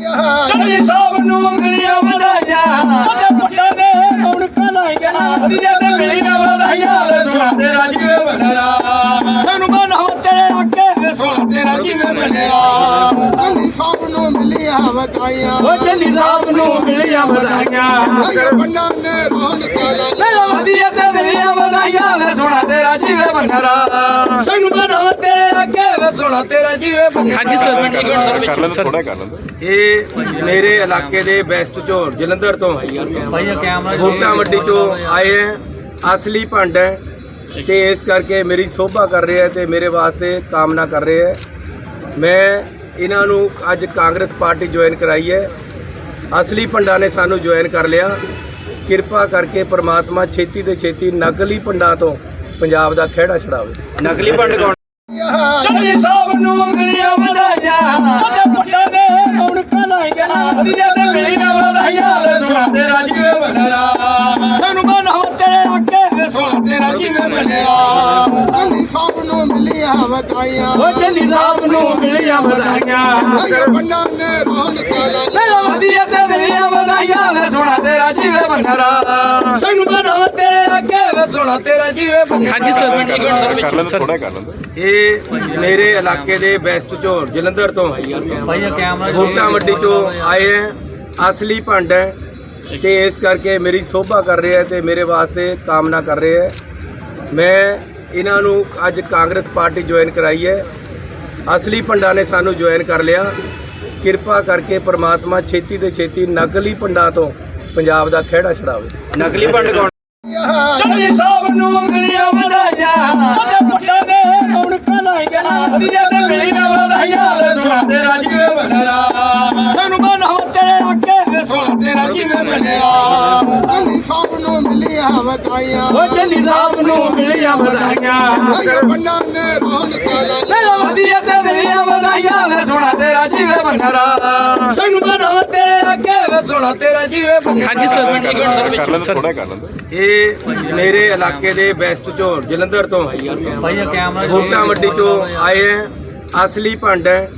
ਚੰਨੀ ਸਾਹਿਬ ਨੂੰ ਮਿਲੀਆਂ ਵਧਾਈਆਂ। ਤੇ ਪੁੱਤਾਂ ਦੇ ਰੌਣਕਾਂ ਲਾਈਆਂ। ਵਧੀਆ ਤੇ ਮਿਲੀਆਂ ਵਧਾਈਆਂ ਵੇ ਸੁਣਾ ਤੇਰਾ ਜੀਵੇ ਬਨਰਾ ਸਾਨੂੰ ਮਨ ਹੋ ਤੇਰੇ ਅੱਗੇ ਵੇ ਸੁਣਾ ਤੇਰਾ ਜੀਵੇ ਬਨਰਾ ਚੰਨੀ ਸਾਹਿਬ ਨੂੰ ਮਿਲੀਆਂ ਵਧਾਈਆਂ। ਉਹ ਚੰਨੀ ਸਾਹਿਬ ਨੂੰ ਮਿਲੀਆਂ ਵਧਾਈਆਂ। ਬੰਨਾ ਨੇ ਲਾਈਆਂ ਮੇਰਾ ਵਧੀਆ ਤੇ ਮਿਲੀਆਂ ਵਧਾਈਆਂ ਵੇ ਸੁਣਾ ਤੇਰਾ ਜੀਵੇ ਬਨਰਾ ਸਾਨੂੰ ਤੇਰੇ ਅੱਗੇ ਵੇ ਸੁਣਾ ਤੇਰਾ ਜੀਵੇ ਬਨਰਾ ਹਾਂਜੀ ਸਰ। ਕਰ ਲੈਂਦੇ ਥੋੜਾ ਕਰ ਲੈਂਦੇ ਇਹ ਮੇਰੇ ਇਲਾਕੇ ਦੇ ਬੈਸਟ ਚੋਂ ਜਲੰਧਰ ਤੋਂ। ਭਾਈ ਕੈਮਰਾ ਗੋਟਾ ਮੰਡੀ ਚੋਂ ਆਏ ਹੈ ਅਸਲੀ ਭੰਡ ਹੈ ਤੇ ਇਸ ਕਰਕੇ ਮੇਰੀ ਸੋਭਾ ਕਰ ਰਹੇ ਹੈ ਤੇ ਮੇਰੇ ਵਾਸਤੇ ਕਾਮਨਾ ਕਰ ਰਹੇ ਹੈ। ਮੈਂ ਇਹਨਾਂ ਨੂੰ ਅੱਜ ਕਾਂਗਰਸ ਪਾਰਟੀ ਜੁਆਇਨ ਕਰਾਈ ਹੈ। ਅਸਲੀ ਭੰਡਾਂ ਨੇ ਸਾਨੂੰ ਜੁਆਇਨ ਕਰ ਲਿਆ। ਕਿਰਪਾ ਕਰਕੇ ਪ੍ਰਮਾਤਮਾ ਛੇਤੀ ਤੇ ਛੇਤੀ ਨਕਲੀ ਭੰਡਾਂ ਤੋਂ ਪੰਜਾਬ ਦਾ ਖਿਹੜਾ ਛਡਾਵੇ। ਨਕਲੀ ਪੰਡ ਕੌਣ ਚੰਨੀ ਸਾਹਿਬ ਨੂੰ ਮਿਲੀਆਂ ਵਧਾਈਆਂ। ਤੇ ਪੁੱਤਾਂ ਦੇ ਰੌਣਕਾਂ ਲਾਈਆਂ। ਵਧੀਆ ਤੇ ਮਿਲੀਆਂ ਵਧਾਈਆਂ। ਵੇ ਸੁਣਾ ਤੇਰਾ ਜੀਵੇ ਬਨਰਾ ਸਾਨੂੰ ਮਨ ਹੋ ਤੇਰੇ ਅੱਗੇ ਵੇ ਸੁਣਾ ਤੇਰਾ ਜੀਵੇ ਬਨਰਾ ਚੰਨੀ ਸਾਹਿਬ ਨੂੰ ਮਿਲੀਆਂ ਵਧਾਈਆਂ। ਉਹ ਚੰਨੀ ਸਾਹਿਬ ਨੂੰ ਮਿਲੀਆਂ ਵਧਾਈਆਂ। ਬੰਨਾ ਨੇ ਰੌਣਕਾਂ ਲਾਈਆਂ। ਅੱਗੇ ਵੇ ਸੁਣਾ ਤੇਰਾ ਜੀਵੇ ਬਨਰਾ ਹਾਂਜੀ ਸਰ ਕਰ ਲੈਂਦੇ ਥੋੜਾ ਕਰ ਲੈਂਦੇ ਇਹ ਮੇਰੇ ਇਲਾਕੇ ਦੇ ਬੈਸਟ ਚੋਂ ਜਲੰਧਰ ਤੋਂ। ਭਾਈ ਕੈਮਰਾ ਗੋਟਾ ਮੰਡੀ ਚੋਂ ਆਏ ਹੈ ਅਸਲੀ ਭੰਡ ਹੈ ਤੇ ਇਸ ਕਰਕੇ ਮੇਰੀ ਸੋਭਾ ਕਰ ਰਹੇ ਹੈ ਤੇ ਮੇਰੇ ਵਾਸਤੇ ਕਾਮਨਾ ਕਰ ਰਹੇ ਹੈ। ਮੈਂ ਇਹਨਾਂ ਨੂੰ ਅੱਜ ਕਾਂਗਰਸ ਪਾਰਟੀ ਜੁਆਇਨ ਕਰਾਈ ਹੈ। ਅਸਲੀ ਭੰਡਾਂ ਨੇ ਸਾਨੂੰ ਜੁਆਇਨ ਕਰ ਲਿਆ। ਕਿਰਪਾ ਕਰਕੇ ਪ੍ਰਮਾਤਮਾ ਛੇਤੀ ਤੇ ਛੇਤੀ ਨਕਲੀ ਭੰਡਾਂ ਤੋਂ ਪੰਜਾਬ ਦਾ ਖਿਹੜਾ ਛਡਾਵੇ। ਨਕਲੀ ਪੰਡ ਕੌਣ? ਸਾਹਿਬ ਨੂੰ ਮਿਲੀਆਂ ਵਧਾਈਆਂ। ਤੇ ਪੁੱਤਾਂ ਦੇ ਰੌਣਕਾਂ ਲਾਈਆਂ। ਵਧੀਆ ਤੇ ਮਿਲੀਆਂ ਵਧਾਈਆਂ। ਵੇ ਸੁਣਾ ਤੇਰਾ ਜੀਵੇ ਬਨਰਾ ਸਾਨੂੰ ਮਨ ਹੋ ਤੇਰੇ ਅੱਗੇ ਵੇ ਸੁਣਾ ਤੇਰਾ ਜੀਵੇ ਬਨਰਾ ਚੰਨੀ ਸਾਹਿਬ ਨੂੰ ਮਿਲੀਆਂ ਵਧਾਈਆਂ। ਉਹ ਚੰਨੀ ਸਾਹਿਬ ਨੂੰ ਮਿਲੀਆਂ ਵਧਾਈਆਂ। ਬੰਨਾ ਨੇ ਰੌਣਕਾਂ ਲਾਈਆਂ ਮੇਰਾ ਵਧੀਆ ਤੇ ਮਿਲੀਆਂ ਵਧਾਈਆਂ। ਵੇ ਸੁਣਾ ਤੇਰਾ ਜੀਵੇ ਬਨਰਾ ਸਾਨੂੰ ਤੇਰੇ ਸੁਣਾ ਤੇਰਾ ਜੀਵੇ ਬਨਰਾ ਹਾਂਜੀ ਸਰ। ਕਰ ਲੈਂਦੇ ਥੋੜਾ ਕਰ ਲੈਂਦੇ। ਇਹ ਮੇਰੇ ਇਲਾਕੇ ਦੇ ਬੈਸਟ ਚੋਂ ਜਲੰਧਰ ਤੋਂ। ਭਾਈ ਕੈਮਰਾ ਗੋਟਾ ਮੰਡੀ ਚੋਂ ਆਏ ਹੈ ਅਸਲੀ ਭੰਡ ਹੈ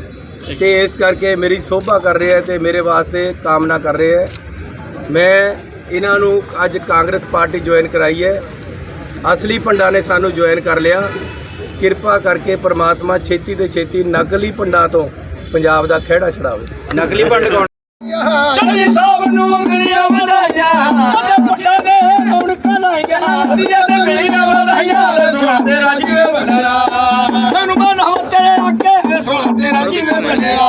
ਤੇ ਇਸ ਕਰਕੇ ਮੇਰੀ ਸੋਭਾ ਕਰ ਰਹੇ ਹੈ ਤੇ ਮੇਰੇ ਵਾਸਤੇ ਕਾਮਨਾ ਕਰ ਰਹੇ ਹੈ। ਮੈਂ ਇਹਨਾਂ ਨੂੰ ਅੱਜ ਕਾਂਗਰਸ ਪਾਰਟੀ ਜੁਆਇਨ ਕਰਾਈ ਹੈ। ਅਸਲੀ ਭੰਡਾਂ ਨੇ ਸਾਨੂੰ ਜੁਆਇਨ ਕਰ ਲਿਆ। ਕਿਰਪਾ ਕਰਕੇ ਪ੍ਰਮਾਤਮਾ ਛੇਤੀ ਤੇ ਛੇਤੀ ਨਕਲੀ ਭੰਡਾਂ ਤੋਂ ਪੰਜਾਬ ਦਾ ਖਿਹੜਾ ਛਡਾਵੇ। ਨਕਲੀ ਪੰਡ ਕੌਣ ਚੰਨੀ ਸਾਹਿਬ ਨੂੰ ਮਿਲੀਆਂ ਵਧਾਈਆਂ। ਤੇ ਪੁੱਤਾਂ ਦੇ ਰੌਣਕਾਂ ਲਾਈਆਂ। ਵਧੀਆ ਤੇ ਮਿਲੀਆਂ ਵਧਾਈਆਂ। ਵੇ ਸੁਣਾ ਤੇਰਾ ਜੀਵੇ ਬਨਰਾ ਸਾਨੂੰ ਮਨ ਹੋ ਤੇਰੇ ਅੱਗੇ ਵੇ ਸੁਣਾ ਤੇਰਾ ਜੀਵੇ ਬਨਰਾ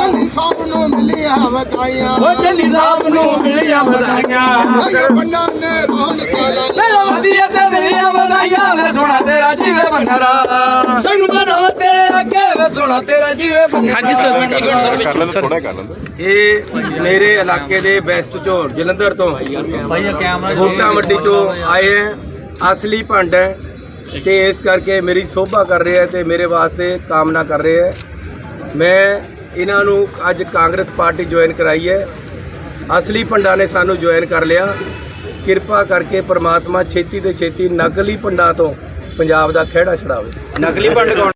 ਚੰਨੀ ਸਾਹਿਬ ਨੂੰ ਮਿਲੀਆਂ ਵਧਾਈਆਂ। ਉਹ ਚੰਨੀ ਸਾਹਿਬ ਨੂੰ ਮਿਲੀਆਂ ਵਧਾਈਆਂ। ਬੰਨਾ ਨੇ ਰੌਣਕਾਂ ਲਾਈਆਂ। ਮੇਰਾ ਵਧੀਆ ਸੁਣਾ ਤੇਰਾ ਜੀਵੇ ਹਾਂਜੀ ਸਰ ਥੋੜਾ ਕਰ ਲੈਂਦੇ। ਇਹ ਮੇਰੇ ਇਲਾਕੇ ਦੇ ਬੈਸਟ ਚੋਂ ਜਲੰਧਰ ਤੋਂ। ਭਾਈ ਕੈਮਰਾ ਗੋਟਾ ਮੰਡੀ ਚੋਂ ਆਏ ਹੈ ਅਸਲੀ ਭੰਡ ਹੈ ਤੇ ਇਸ ਕਰਕੇ ਮੇਰੀ ਸੋਭਾ ਕਰ ਰਹੇ ਹੈ ਤੇ ਮੇਰੇ ਵਾਸਤੇ ਕਾਮਨਾ ਕਰ ਰਹੇ ਹੈ ਮੈਂ ਇਹਨਾਂ ਨੂੰ ਅੱਜ ਕਾਂਗਰਸ ਪਾਰਟੀ ਜੁਆਇਨ ਕਰਾਈ ਹੈ। ਅਸਲੀ ਭੰਡਾਂ ਨੇ ਸਾਨੂੰ ਜੁਆਇਨ ਕਰ ਲਿਆ। ਕਿਰਪਾ ਕਰਕੇ ਪ੍ਰਮਾਤਮਾ ਛੇਤੀ ਤੇ ਛੇਤੀ ਨਕਲੀ ਭੰਡਾਂ ਤੋਂ ਪੰਜਾਬ ਦਾ ਖਿਹੜਾ ਛਡਾਵੇ। ਨਕਲੀ ਪੰਡ ਕੌਣ